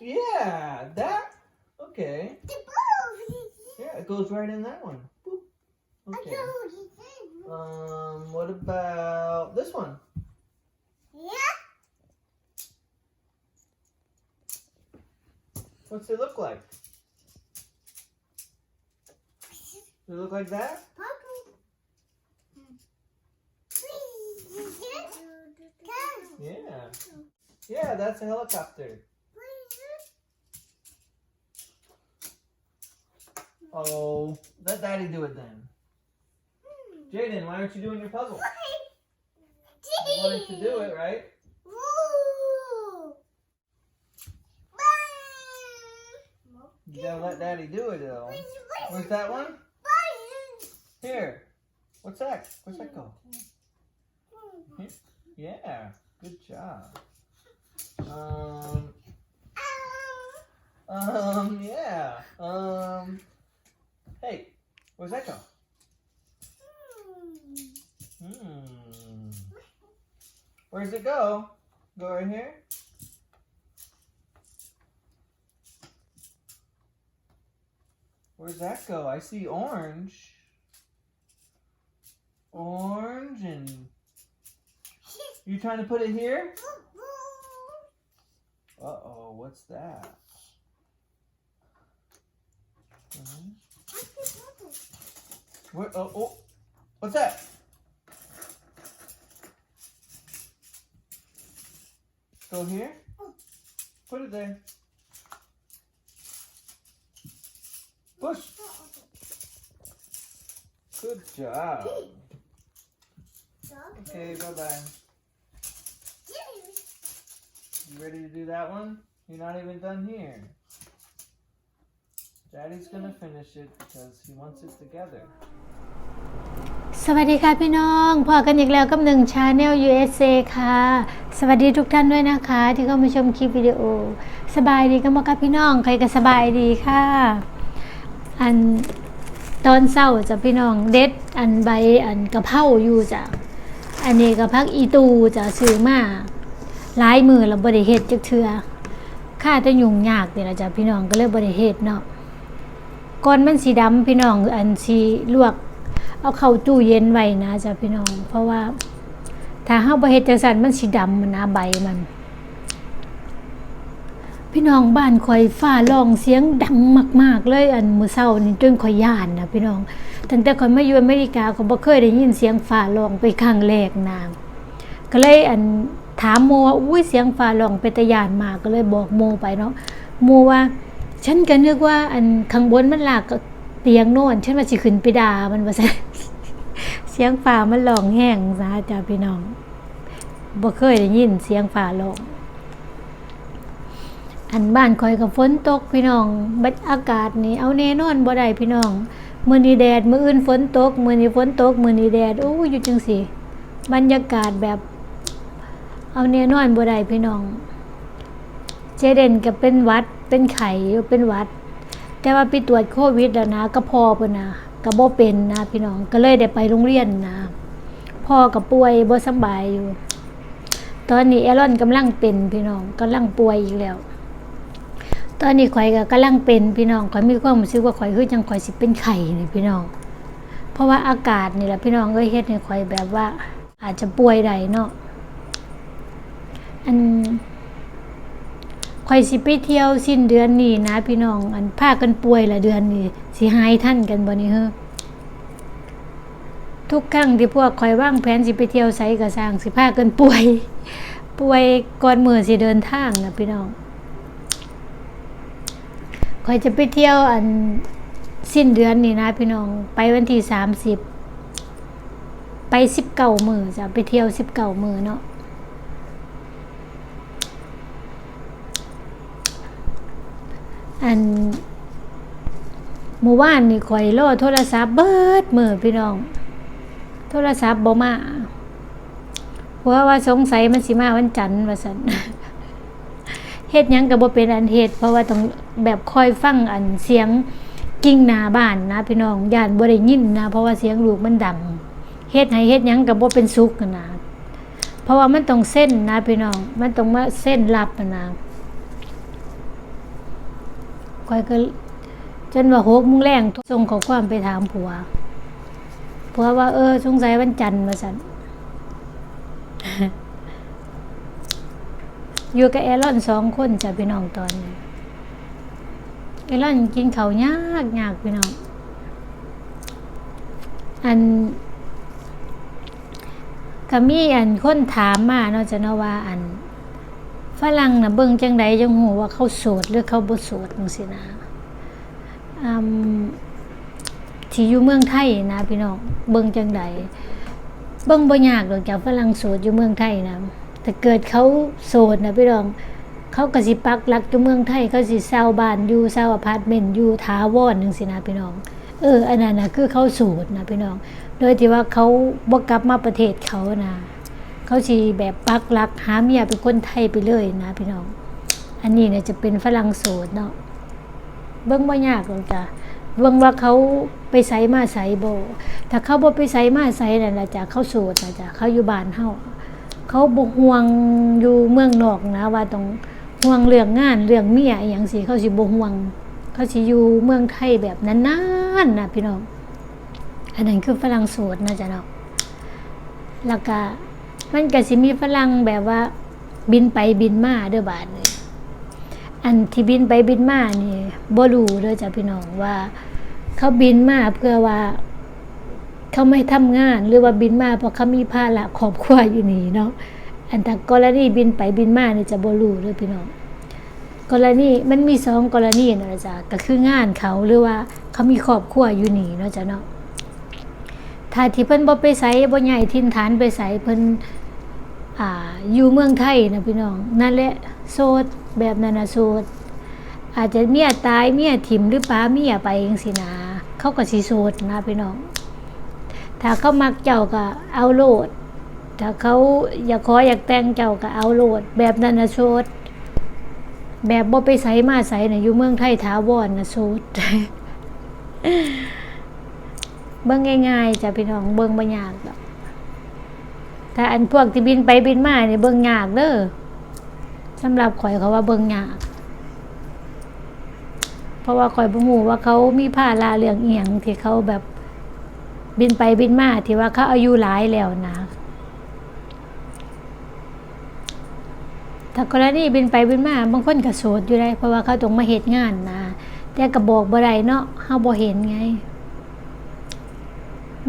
Yeah, that. Okay. The. Yeah, it goes right in that one. Boop. Okay. Um, what about this one? Yeah. What's it look like? Does it look like that? Yeah. Yeah, that's a helicopter. Oh, let Daddy do it then. Jaden, why aren't you doing your puzzle? You wanted to do it, right? You gotta let Daddy do it though. Where's that one? Here. What's that? Where's that go? Yeah. Good job. Um. Um. Yeah. Um. Hey, where's that go? Hmm. Where's it go? Go right here. Where's that go? I see orange. Orange and you trying to put it here? Uh oh, what's that? Mhm. Where, oh, oh, what's that? Go here. Put it there. Push. Good job. Okay, bye bye. You ready to do that one? You're not even done here. Daddy's gonna finish it because he wants it together. สวัสดีค่ะพี่น้องพอกันอีกแล้วกับหนึ่งชาแนล USA ค่ะ สวัสดีทุกท่านด้วยนะคะ ที่เข้ามาชมคลิปวิดีโอ สบายดีกันไหมคะพี่น้อง ใครก็สบายดีค่ะ อันตอนเศร้าจะพี่น้องเด็ด อันใบอันกระเพราอยู่จ้ะอันนี้ก็พักอีตูจะซื้อมาหลายมือแล้วบริเฮ็ดจักเทือค่าจะยุ่งยากเนี่ละจ้ะพี่น้องก็เลยบริเฮ็ดเนาะ ก่อนมันสีดำพี่น้องอันสีลวก เอาเข้าตู้เย็นไว้นะจ้ะพี่น้อง เพราะว่าถ้าเฮาบ่เฮ็ดจังซั่นมันสิดำมันนะใบมัน พี่น้องบ้านข่อยฟ้าร้องเสียงดังมาก ๆ เลย อันมื้อเช้านี่จนข่อยย่านนะพี่น้องตั้งแต่ข่อยมาอยู่อเมริกาก็บ่เคยได้ยินเสียงฟ้าร้องไปครั้งแรกนะก็เลยอันถามโมว่าอุ้ยเสียงฟ้าร้องเป็นตะยานมากก็เลยบอกโมไปเนาะโมว่า ฉันก็นึกว่าอันข้างบนมันหลากเตียงโน่นฉันว่าสิขึ้นไปดามันว่าซั่นเสียงฟ้ามันร้องแห้งซะจ้าพี่น้องบ่เคยได้ยินเสียงฟ้าร้องอันบ้านคอยกับฝนตกพี่น้องบัดอากาศนี่เอาแน่นอนบ่ได้พี่น้องมื้อนี้แดดมื้ออื่นฝนตกมื้อนี้ฝนตกมื้อนี้แดดโอ้ยอยู่จังซี่บรรยากาศแบบ เอาแน่นอนบ่ได้พี่น้อง เจเดนก็เป็นวัดเป็นไข้อยู่เป็นวัด แต่ว่าไปตรวจโควิดแล้วนะก็พอเพิ่นนะก็บ่เป็นนะพี่น้องก็เลยได้ไปโรงเรียนนะพ่อก็ป่วยบ่สบายอยู่ ตอนนี้แอรอนกำลังเป็นพี่น้องกำลังป่วยอีกแล้ว ตอนนี้ข่อยก็กำลังเป็นพี่น้องข่อยมีความรู้สึกว่าข่อยคือจังข่อยสิเป็นไข้นี่พี่น้อง เพราะว่าอากาศนี่แหละพี่น้องเอ้ยเฮ็ดให้ข่อยแบบว่า อาจจะป่วยได้เนาะอัน ข่อยสิไปเที่ยวสิ้นเดือนนี้นะ พี่น้องอันพากันป่วยละเดือนนี้สิหายท่านกันบ่นี่เฮ้อทุกครั้งที่พวกข่อยว่างแผนสิไปเที่ยวไสก็สร้างสิพากันป่วย ป่วยก่อนมือสิเดินทางนะพี่น้องข่อยจะไปเที่ยวอันสิ้นเดือนนี้นะพี่น้องไปวันที่30ไป19มื้อจ้ะไปเที่ยว19มื้อเนาะ อันหมู่บ้านนี่ข่อยรอโทรศัพท์เบิดมือพี่น้อง โทรศัพท์บ่มาเพราะว่าสงสัยมันสิมาวันจันทร์ว่าซั่นเฮ็ดหยังก็บ่เป็นอันเฮ็ดเพราะว่าต้องแบบคอยฟังอันเสียงกิ้งหน้าบ้านนะพี่น้องย่านบ่ได้ยินนะ เพราะว่าเสียงลูกมันดังเฮ็ดให้เฮ็ดหยังก็บ่เป็นสุขนะเพราะว่ามันต้องเส้นนะพี่น้อง มันต้องมาเส้นรับนะ ข่อยก็จนว่าหกโมงแรงส่งข้อความไปถามผัวผัวว่า เออ สงสัยวันจันทร์มาสันอยู่กับแอรอนสองคนจะพี่น้องตอนนี้แอรอนกินเขายากยากพี่น้องอันก็มีอันคนถามมาเนาะจะเนาะว่าอัน ฝรั่งนะเบิ่งจังใดจังหูว่าเขาโสดหรือเขาบ่โสดจังซี่นะอืมที่อยู่เมืองไทยนะพี่น้องเบิ่งจังใดเบิ่งบ่ยากดอกจากฝรั่งโสดอยู่เมืองไทยนะแต่เกิดเขาโสดนะพี่น้องเขาก็สิปักหลักอยู่เมืองไทยเขาสิเช่าบ้านอยู่เช่าอพาร์ตเมนต์อยู่ถาวรจังซี่นะพี่น้องเอออันนั้นนะคือเขาโสดนะพี่น้องโดยที่ว่าเขาบ่กลับมาประเทศเขานะ เขาสิแบบปักหลักหาเมียเป็นคนไทยไปเลยนะพี่น้อง อันนี้เนี่ยจะเป็นฝรั่งโสดเนาะเบิ่งบ่ยากหรอกจ้ะเบิ่งว่าเขาไปไสมาไสบ่ถ้าเขาบ่ไปไสมาไสนั่นละจ้ะเขาโสดนะจ้ะเขาอยู่บ้านเฮาเขาบ่ห่วงอยู่เมืองนอกนะ ว่าต้องห่วงเรื่องงานเรื่องเมียอหยังสิเขาสิบ่ห่วง เขาสิอยู่เมืองไทยแบบนานๆนะพี่น้องอันนั้นคือฝรั่งโสดนะจ๊ะเนาะแล้วก็ มันก็สิมีฝรั่งแบบว่า บินไปบินมาเด้อบาดนี่อันที่บินไปบินมานี่บ่รู้เด้อจ้ะพี่น้องว่า เขาบินมาเพื่อว่า เขาไม่ทำงานหรือว่าบินมาเพราะเขามีภาระครอบครัวอยู่นี่เนาะอันถ้ากรณีบินไปบินมานี่จะบ่รู้เด้อพี่น้องกรณีมันมีสองกรณีนะจ๊ะก็คืองานเขาหรือว่าเขามีครอบครัวอยู่นี่เนาะจ๊ะเนาะถ้าที่เพิ่นบ่ไปไสบ่ใหญ่ถิ่นฐานไปไสเพิ่น อ่าอยู่เมืองไทยนะพี่น้อง นั่นแหละโสดแบบนั้นนะโสดอาจจะเมียตายเมียถิ่มหรือป้าเมียไปจังซี่นะเขาก็สิโสดนะพี่น้อง ถ้าเขามักเจ้าก็เอาโลด ถ้าเขาอยากขออยากแต่งเจ้าก็เอาโลด แบบนั้นนะโสดแบบบ่ไปไสมาไสน่ะอยู่เมืองไทยถาวรน่ะโสดเบิ่งง่ายๆจ้ะพี่น้องเบิ่งบ่ยากดอก ถ้าอันพวกที่บินไปบินมาเนี่ยเบิ่งยากเด้อสำหรับข่อยเขาว่าเบิ่งยากเพราะว่าข่อยบ่ฮู้ว่าเขามีภาระเรื่องอียงที่เขาแบบบินไปบินมาที่ว่าเขาอายุหลายแล้วนะถ้ากรณีบินไปบินมาบางคนก็โสดอยู่ได้เพราะว่าเขาต้องมาเฮ็ดงานนะแต่ก็บอกบ่ได้เนาะเฮาบ่เห็นไง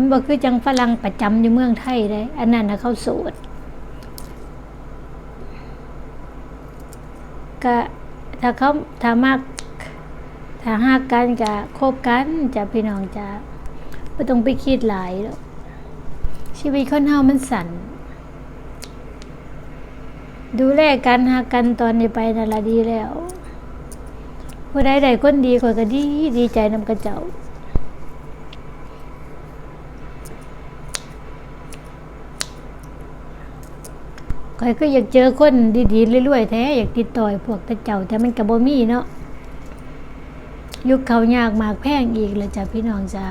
มันบ่คือจังฝรั่งประจำอยู่เมืองไทยได้ อันนั้นนะเขาโสดก็ถ้าเขาถ้ามักถ้าหากกันจะคบกันจะพี่น้องจะไม่ต้องไปคิดหลายหรอกชีวิตคนเฮามันสั่นดูแลกันหากันตอนนี้ไปนั่นละดีแล้วผู้ใดใดคนดีข่อยก็ดีดีใจนำกระเจ้า ข่อยก็อยากเจอคนดีๆเรื่อยๆแท้อยากติดต่อยพวกตะเจ้าแต่มันก็บ่มีเนาะยุคเขายากมากแพงอีกเลยจ้ะพี่น้องจ้ะ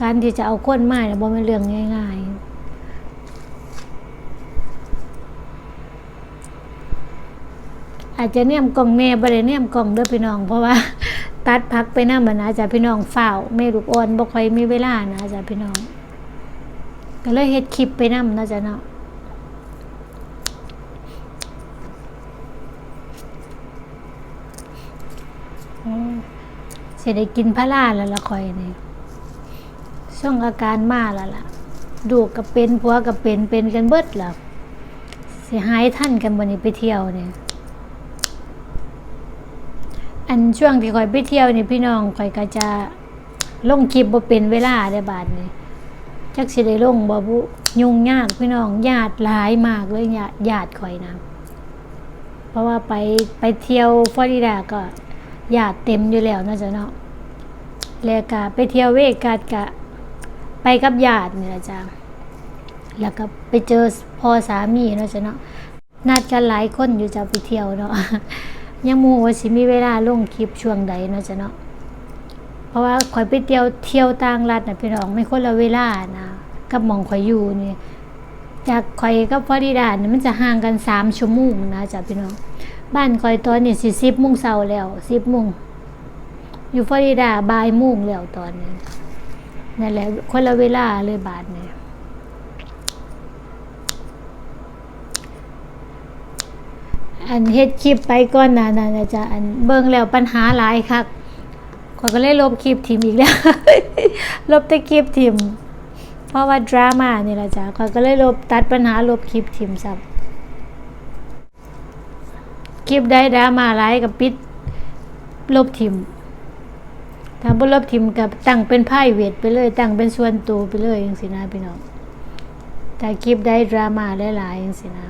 การที่จะเอาคนมาเนี่ยบ่แม่นเรื่องง่ายๆอาจจะเนี่ยมกล่องแม่บ่ได้เนี่ยมกล่องเด้อพี่น้อง เพราะว่า ตัดพักไปหนำนะจ้ะพี่น้องเฝ้าแม่ลูกอ่อนบ่ค่อยมีเวลานะจ้ะพี่น้อง ก็เลยเฮ็ดคลิปไปนำนะจ้ะเนาะ สได้กินพาราแล้วละคอยนี่ช่วงอาการมาแล้วล่ะ ดูกกับเป็นผัวกับเป็นเป็นกันเบิดแล้วสิหายท่านกันวันนี้ไปเที่ยวเนี่ยอันช่วงที่คอยไปเที่ยวนี่พี่น้องคอยก็จะลงคลิปบ่เป็นเวลาได้บาดนี่จักสิได้ลงบ่บุยุ่งยากพี่น้องญาติหลายมากเลยญาติญาติคอยนะเพราะว่าไปไปเที่ยวฟลอริดาก็ ญาติเต็มอยู่แล้วนะจ๊ะเนาะแล้วก็ไปเที่ยวเวกัสกะไปกับญาตินี่ละจ้ะแล้วก็ไปเจอพ่อสามีเนาะจ๊ะเนาะนัดกันหลายคนอยู่จะไปเที่ยวเนาะยังมูว่าสิมีเวลาลงคลิปช่วงใดเนาะจ๊ะเนาะเพราะว่าข่อยไปเที่ยวเที่ยวต่างรัฐนะพี่น้องไม่คนละเวลานะกับมองข่อยอยู่นี่จากข่อยกับฟลอริดาเนี่ยมันจะห่างกันสามชั่วโมงนะจ๊ะพี่น้อง บ้านคอยตอนนี่สิสิบโมงเช้าแล้วสิบโมงอยู่ฟลอริดาบ่ายโมงแล้วตอนนี้นั่นแหละคนละเวลาเลยบาทเนี่ยอันเฮ็ดคลิปไปก่อนนานั้นะจ๊ะอันเบิ่งแล้วปัญหาหลายคักขอยก็เลยลบคลิปทิมอีกแล้ว ลบแต่คลิปทิมเพราะว่าดราม่านี่ละจ้ะขอยก็เลยลบตัดปัญหาลบคลิปทิมซับ คลิปได้ดราม่าหลายก็ปิดลบทิมถ้าบ่ลบทิมกับตั้งเป็นไพ่เวทไปเลย ตั้งเป็นส่วนตัวไปเลยจังซี่นะพี่น้องถ้าคลิปได้ดราม่าหลายๆจังซี่นะ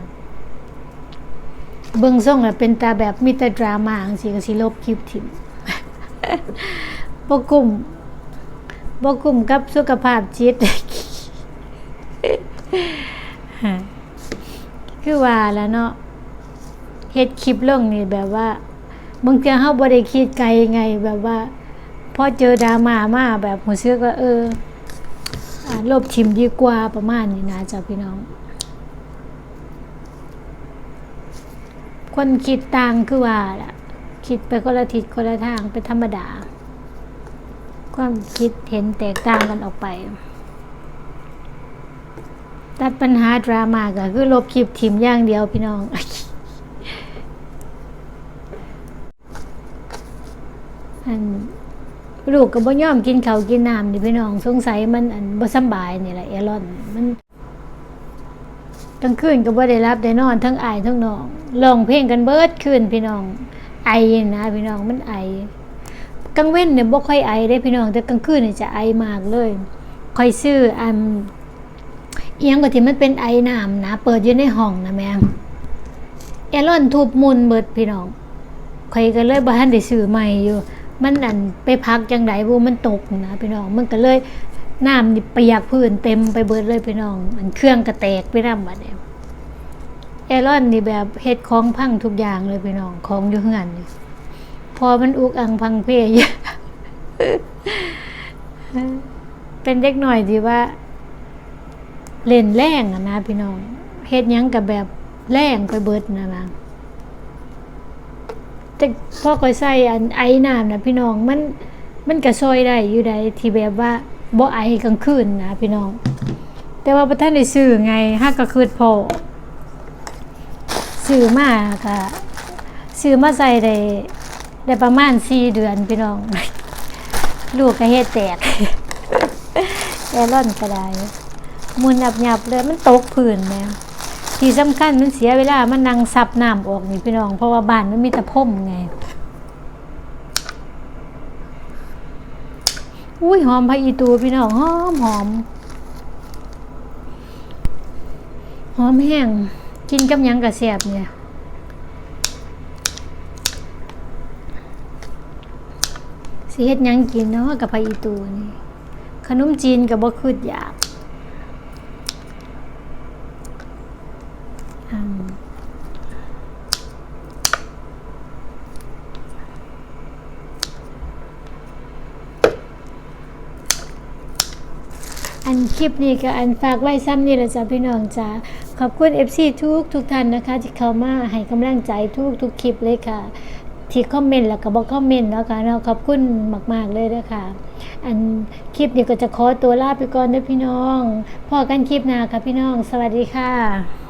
เบิ่งส่งแล้วเป็นตาแบบมีแต่ดราม่าจังซี่ก็สิลบคลิปทิมบกุ่มบกุ่มกับสุขภาพจิตคือว่าแล้วเนาะ เฮ็ดคลิปลงนี่แบบว่าบางเทื่อเฮาบ่ได้คิดไกลไงแบบว่าพอเจอดราม่ามาแบบรู้สึกว่าเออลบทิมดีกว่าประมาณนี้นะจ้ะพี่น้อง คนคิดต่างคือว่าล่ะ คิดไปคนละทิศคนละทางเป็นธรรมดา ความคิดเห็นแตกต่างกันออกไป ตัดปัญหาดราม่าก็คือลบคลิปทิมอย่างเดียวพี่น้อง อันลูกก็บ่ยอมกินข้าวกินน้ำนี่พี่น้องสงสัยมันอันบ่สบายนี่แหละเอรอนมันกลางคืนก็บ่ได้รับได้นอนทั้งอายทั้งน้องร้องเพลงกันเบิดคืนพี่น้อง ไอนะพี่น้องมันไอกลางเว้นเนี่ยบ่ค่อยไอได้พี่น้องแต่กลางคืนเนี่ยจะไอมากเลยค่อยซื้ออันเอียงก็ที่มันเป็นไอน้ำนะเปิดอยู่ในห้องนะแม่เอรอนทุบมุนเบิดพี่น้องข่อยก็เลยบ่ทันได้ซื้อใหม่อยู่ มันอันไปพักจังไดบ่มันตกนะพี่น้องมันก็เลยน้ำนี่เปียกพื้นเต็มไปเบิดเลยพี่น้อง อันเครื่องก็แตกไปนำบัดนี้เอรอนนี่แบบเฮ็ดของพังทุกอย่างเลยพี่น้องของอยู่เฮือนนี่พอมันอุกอังพังเพยเป็นเด็กหน่อยที่ว่า เล่นแรงอะนะพี่น้องเฮ็ดยังกับแบบแรงไปเบิดนะนะ แต่พอก็ใส่อันไอ้น้ำนะพี่น้องมันมันก็ซอยได้อยู่ได้ที่แบบว่าบ่ไอกลางคืนนะพี่น้อง แต่ว่าบ่ทันได้ซื้อไงฮักก็คือพอซื้อมาก็ซื้อมาใส่ได้ได้ประมาณ4เดือนพี่น้อง ลูกก็เฮ็ดแตกแอรอนก็ได้มุนหยับเลยมันตกพื้นแม่ ที่สำคัญมันเสียเวลามันนั่งซับน้ำออกนี่พี่น้อง เพราะว่าบ้านมันมีแต่พ่มไง อุ้ยหอมพะอีตูพี่น้อง หอมหอม หอมแห้ง กินกับหยังกระแสบเนี่ยสิเฮ็ดยังกินเนาะกับพะอีตูนี่ขนมจีนก็บ่คืดอยาก อันคลิปนี้ก็อันฝากไว้ซ้ำนี่แหละจ้ะพี่น้องจ้าขอบคุณ FC ทุกทุกท่านนะคะ ที่เข้ามาให้กำลังใจทุกทุกคลิปเลยค่ะ ที่คอมเมนต์แล้วก็บอกคอมเมนต์นะค่ะเราขอบคุณมาก ๆ เลยนะคะอันคลิปนี้ก็จะขอตัวลาไปก่อนนะพี่น้องพอกันคลิปหน้าค่ะพี่น้อง สวัสดีค่ะ